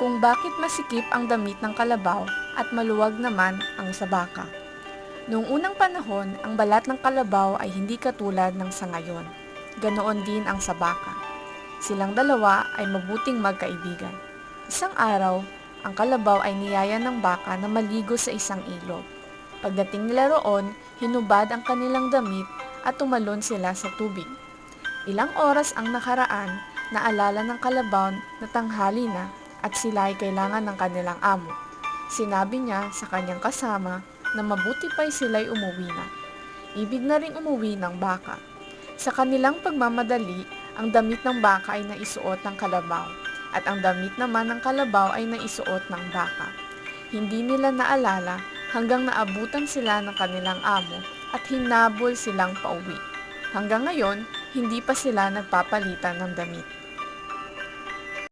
kung bakit masikip ang damit ng kalabaw at maluwag naman ang sa baka. Noong unang panahon, ang balat ng kalabaw ay hindi katulad ng sa ngayon. Ganoon din ang sa baka. Silang dalawa ay mabuting magkaibigan. Isang araw, ang kalabaw ay niyaya ng baka na maligo sa isang ilog. Pagdating nila roon, hinubad ang kanilang damit at tumalon sila sa tubig. Ilang oras ang nakaraan, naalala ng kalabaw na tanghali na at sila ay kailangan ng kanilang amo. Sinabi niya sa kanyang kasama na mabuti pa'y sila'y umuwi na. Ibig na rin umuwi ng baka. Sa kanilang pagmamadali, ang damit ng baka ay naisuot ng kalabaw at ang damit naman ng kalabaw ay naisuot ng baka. Hindi nila naalala hanggang naabutan sila ng kanilang amo at hinabol silang pauwi. Hanggang ngayon, hindi pa sila nagpapalitan ng damit.